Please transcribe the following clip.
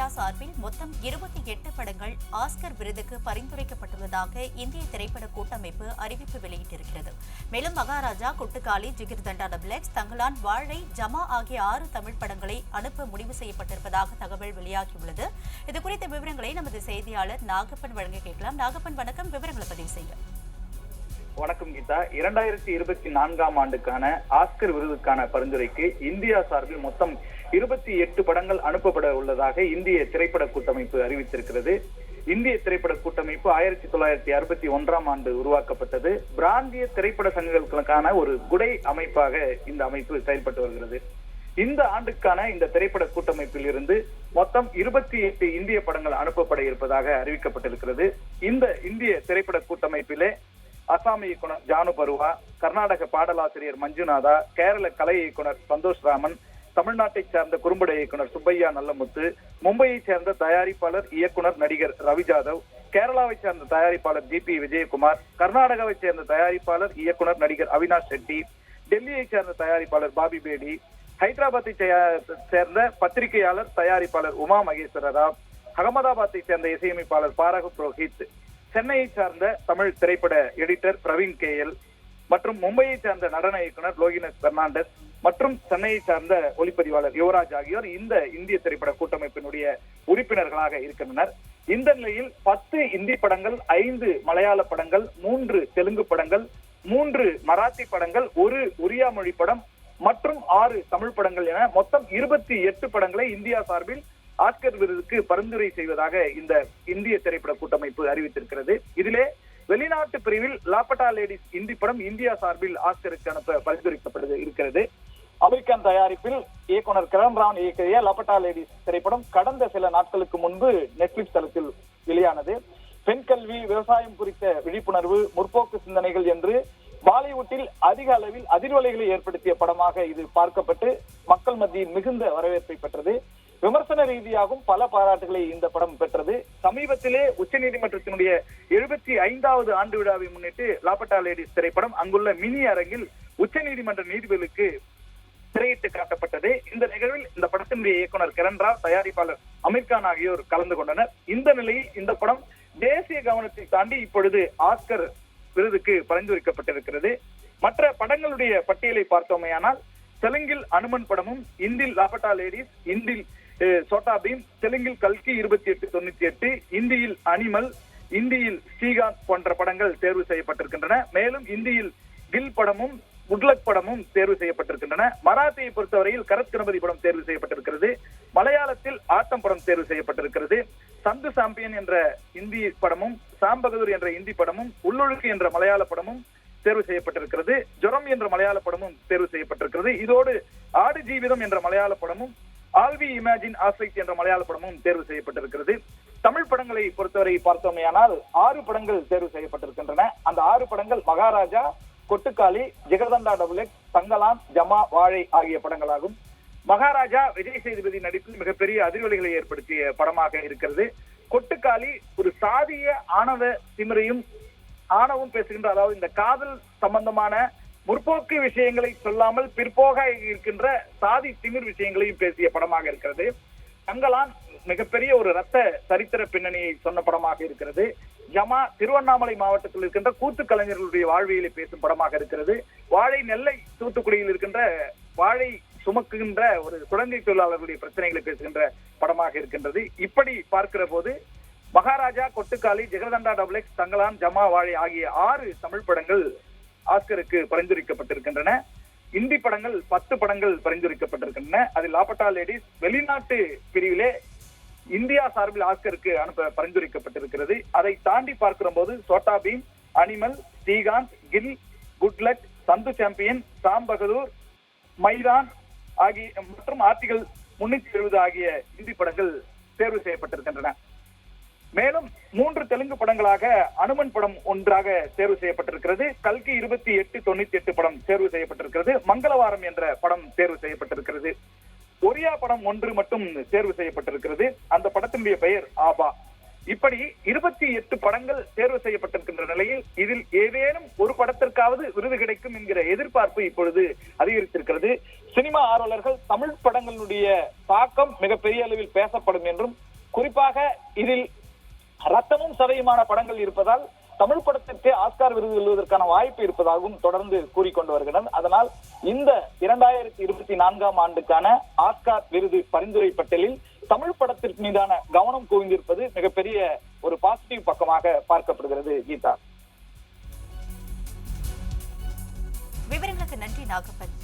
India சார்பில் மொத்தம் இருபத்தி எட்டு படங்கள் ஆஸ்கர் விருதுக்கு பரிந்துரைக்கப்பட்டுள்ளதாக இந்திய திரைப்பட கூட்டமைப்பு அறிவிப்பு வெளியிட்டிருக்கிறது. மேலும் மகாராஜா கொட்டுக்காளி ஜிகிர் தண்டா டபிளெக்ஸ் தங்கலான் வாழை ஜமா ஆகிய ஆறு தமிழ் படங்களை அனுப்ப முடிவு செய்யப்பட்டிருப்பதாக தகவல் வெளியாகியுள்ளது. இதுகுறித்த விவரங்களை நமது செய்தியாளர் நாகப்பன் வழங்க கேட்கலாம். நாகப்பன் வணக்கம். விவரங்களை பதிவு செய்ய வணக்கம் கீதா. இரண்டாயிரத்தி இருபத்தி நான்காம் ஆண்டுக்கான ஆஸ்கர் விருதுக்கான பரிந்துரைக்கு இந்தியா சார்பில் மொத்தம் இருபத்தி எட்டு படங்கள் அனுப்பப்பட உள்ளதாக இந்திய திரைப்பட கூட்டமைப்பு அறிவித்திருக்கிறது. இந்திய திரைப்பட கூட்டமைப்பு ஆயிரத்தி தொள்ளாயிரத்தி அறுபத்தி ஒன்றாம் ஆண்டு உருவாக்கப்பட்டது. பிராந்திய திரைப்பட சங்கங்களுக்கான ஒரு குடை அமைப்பாக இந்த அமைப்பு செயல்பட்டு வருகிறது. இந்த ஆண்டுக்கான இந்த திரைப்பட கூட்டமைப்பில் இருந்து மொத்தம் இருபத்தி எட்டு இந்திய படங்கள் அனுப்பப்பட இருப்பதாக அறிவிக்கப்பட்டிருக்கிறது. இந்த இந்திய திரைப்பட கூட்டமைப்பிலே அசாமி இயக்குனர் ஜானு பருவா கர்நாடக பாடலாசிரியர் மஞ்சுநாதா கேரள கலை இயக்குனர் சந்தோஷ் ராமன் தமிழ்நாட்டைச் சேர்ந்த குறும்பட இயக்குனர் சுப்பையா நல்லமுத்து மும்பையைச் சேர்ந்த தயாரிப்பாளர் இயக்குனர் நடிகர் ரவி ஜாதவ் கேரளாவைச் சேர்ந்த தயாரிப்பாளர் ஜி பி விஜயகுமார் கர்நாடகாவைச் சேர்ந்த தயாரிப்பாளர் இயக்குனர் நடிகர் அவினாஷ் செட்டி டெல்லியைச் சேர்ந்த தயாரிப்பாளர் பாபி பேடி ஹைதராபாத்தை சேர்ந்த பத்திரிகையாளர் தயாரிப்பாளர் உமா மகேஸ்வர ராவ் அகமதாபாத்தை சேர்ந்த இசையமைப்பாளர் பாரக புரோஹித் சென்னையை சார்ந்த தமிழ் திரைப்பட எடிட்டர் பிரவீன் கே எல் மற்றும் மும்பையை சேர்ந்த நடன இயக்குனர் லோகினஸ் பெர்னாண்டஸ் மற்றும் சென்னையை சார்ந்த ஒளிப்பதிவாளர் யுவராஜ் ஆகியோர் இந்த இந்திய திரைப்பட கூட்டமைப்பினுடைய உறுப்பினர்களாக இருக்கின்றனர். இந்த நிலையில் பத்து இந்தி படங்கள் ஐந்து மலையாள படங்கள் மூன்று தெலுங்கு படங்கள் மூன்று மராத்தி படங்கள் ஒரு ஒரியா மொழி படம் மற்றும் ஆறு தமிழ் படங்கள் என மொத்தம் இருபத்தி எட்டு படங்களை இந்தியா சார்பில் ஆஸ்கர் விருதுக்கு பரிந்துரை செய்வதாக இந்த இந்திய திரைப்பட கூட்டமைப்பு அறிவித்திருக்கிறது. இதிலே வெளிநாட்டு பிரிவில் லாப்பட்டா லேடிஸ் இந்தி படம் இந்தியா சார்பில் ஆஸ்கருக்கு அனுப்ப பரிந்துரைக்கப்படுது இருக்கிறது அமெரிக்கன் தயாரிப்பில் இயக்குனர் கிரண் ராவன் இயக்கிய லபட்டா லேடிஸ் திரைப்படம் கடந்த சில நாட்களுக்கு முன்பு நெட்ஃபிளிக்ஸ் தளத்தில் வெளியானது. பெண் கல்வி விவசாயம் குறித்த விழிப்புணர்வு முற்போக்கு சிந்தனைகள் என்று பாலிவுட்டில் அதிக அளவில் அதிர்வலைகளை ஏற்படுத்திய படமாக இது பார்க்கப்பட்டு மக்கள் மத்தியில் மிகுந்த வரவேற்பை பெற்றது. விமர்சன ரீதியாகவும் பல பாராட்டுகளை இந்த படம் பெற்றது. சமீபத்திலே உச்சநீதிமன்றத்தினுடைய எழுபத்தி ஐந்தாவது ஆண்டு விழாவை முன்னிட்டு லாபட்டா லேடிஸ் திரைப்படம் அங்குள்ள மினி அரங்கில் உச்சநீதிமன்ற நீதிபதிகளுக்கு திரையிட்டு காட்டப்பட்டது இந்த நிகழ்வில் இந்த படத்தினுடைய இயக்குனர் கிரண் ராவ் தயாரிப்பாளர் அமீர்கான் ஆகியோர் கலந்து கொண்டனர். இந்த நிலையில் இந்த படம் தேசிய கவனத்தை தாண்டி இப்பொழுது ஆஸ்கர் விருதுக்கு பரிந்துரைக்கப்பட்டிருக்கிறது. மற்ற படங்களுடைய பட்டியலை பார்த்தோமேயானால் தெலுங்கில் அனுமன் படமும் இந்தில் லாபட்டா லேடிஸ் இந்தில் சோட்டா பீம் தெலுங்கில் கல்கி இருபத்தி எட்டு தொண்ணூத்தி எட்டு இந்தியில் அனிமல் இந்தியில் ஸ்ரீகாந்த் போன்ற படங்கள் தேர்வு செய்யப்பட்டிருக்கின்றன. மேலும் இந்தியில் கில் படமும் குட்லக் படமும் தேர்வு செய்யப்பட்டிருக்கின்றன. மராத்தியை பொறுத்தவரையில் கரத் கணபதி படம் தேர்வு செய்யப்பட்டிருக்கிறது. மலையாளத்தில் ஆட்டம் படம் தேர்வு செய்யப்பட்டிருக்கிறது. சந்து சாம்பியன் என்ற இந்தி படமும் சாம்பகதூர் என்ற இந்தி படமும் உள்ளொழுக்கு என்ற மலையாள படமும் தேர்வு செய்யப்பட்டிருக்கிறது. ஜொரம் என்ற மலையாள படமும் தேர்வு செய்யப்பட்டிருக்கிறது. இதோடு ஆடு ஜீவிதம் என்ற மலையாள படமும் ஆல்வி இமேஜின் ஆஸ்ட்ரிக் என்ற மலையாள படமும் தேர்வு செய்யப்பட்டிருக்கிறது. தமிழ் படங்களை பொறுத்தவரை பார்த்தோமேயானால் ஆறு படங்கள் தேர்வு செய்யப்பட்டிருக்கின்றன. அந்த ஆறு படங்கள் மகாராஜா கொட்டுக்காளி ஜெகதண்டா டபுளெக் தங்கலான் ஜமா வாழை ஆகிய படங்களாகும். மகாராஜா விஜய் சேதுபதி நடிப்பில் மிகப்பெரிய அதிர்வலைகளை ஏற்படுத்திய படமாக இருக்கிறது. கொட்டுக்காளி ஒரு சாதிய ஆணவ திமிரையும் ஆணவம் பேசுகின்ற அதாவது இந்த காதல் சம்பந்தமான முற்போக்கு விஷயங்களை சொல்லாமல் பிற்போக இருக்கின்ற சாதி திமிர் விஷயங்களையும் பேசிய படமாக இருக்கிறது. தங்கலான் மிகப்பெரிய ஒரு ரத்த சரித்திர பின்னணியை சொன்ன படமாக இருக்கிறது. ஜமா திருவண்ணாமலை மாவட்டத்தில் இருக்கின்ற கூத்து கலைஞர்களுடைய வாழ்வியலை பேசும் படமாக இருக்கிறது. வாழை நெல்லை தூத்துக்குடியில் இருக்கின்ற வாழை சுமக்குகின்ற ஒரு குழந்தை தொழிலாளர்களுடைய பிரச்சனைகளை பேசுகின்ற படமாக இருக்கின்றது. இப்படி பார்க்கிற போது மகாராஜா கொட்டுக்காளி ஜெகதண்டா டபுளெக்ஸ் தங்கலான் ஜமா வாழை ஆகிய ஆறு தமிழ் படங்கள் ஆஸ்கருக்கு பரிந்துரைக்கப்பட்டிருக்கின்றன. இந்தி படங்கள் பத்து படங்கள் பரிந்துரைக்கப்பட்டிருக்கின்றன. அதில் லாபட்டா லேடிஸ் வெளிநாட்டு பிரிவிலே இந்தியா சார்பில் ஆஸ்கருக்கு அனுப்ப பரிந்துரைக்கப்பட்டிருக்கிறது. அதை தாண்டி பார்க்கிற போது Chhota Bheem animal Srikanth kill good luck Chandu champion Sam Bahadur Maidaan ஆகிய மற்றும் ஆர்டிகல் முன்னூத்தி எழுபது ஆகிய இந்தி படங்கள் தேர்வு செய்யப்பட்டிருக்கின்றன. மேலும் மூன்று தெலுங்கு படங்களாக அனுமன் படம் ஒன்றாக தேர்வு செய்யப்பட்டிருக்கிறது. கல்கி இருபத்தி எட்டு தொண்ணூத்தி எட்டு படம் தேர்வு செய்யப்பட்டிருக்கிறது. மங்களவாரம் என்ற படம் தேர்வு செய்யப்பட்டிருக்கிறது. ஒரியா படம் ஒன்று மட்டும் தேர்வு செய்யப்பட்டிருக்கிறது. அந்த படத்தினுடைய பெயர் ஆபா. இப்படி இருபத்தி எட்டு படங்கள் தேர்வு செய்யப்பட்டிருக்கின்ற நிலையில் இதில் ஏதேனும் ஒரு படத்திற்காவது விருது கிடைக்கும் என்கிற எதிர்பார்ப்பு இப்பொழுது அதிகரித்திருக்கிறது. சினிமா ஆர்வலர்கள் தமிழ் படங்களுடைய தாக்கம் மிகப்பெரிய அளவில் பேசப்படும் என்றும் குறிப்பாக இதில் ரத்தமும் சதையுமான படங்கள் இருப்பதால் தமிழ் படத்தை படத்திற்கு ஆஸ்கார் விருது வெல்வதற்கான வாய்ப்பு இருப்பதாகவும் தொடர்ந்து கூறிக்கொண்டு வருகின்றனர். அதனால் இந்த இரண்டாயிரத்தி இருபத்தி நான்காம் ஆண்டுக்கான ஆஸ்கார் விருது பரிந்துரை பட்டியலில் தமிழ் படத்திற்கு மீதான கவனம் குவிந்திருப்பது மிகப்பெரிய ஒரு பாசிட்டிவ் பக்கமாக பார்க்கப்படுகிறது கீதா. விவரங்களுக்கு நன்றி நாகப்பன்.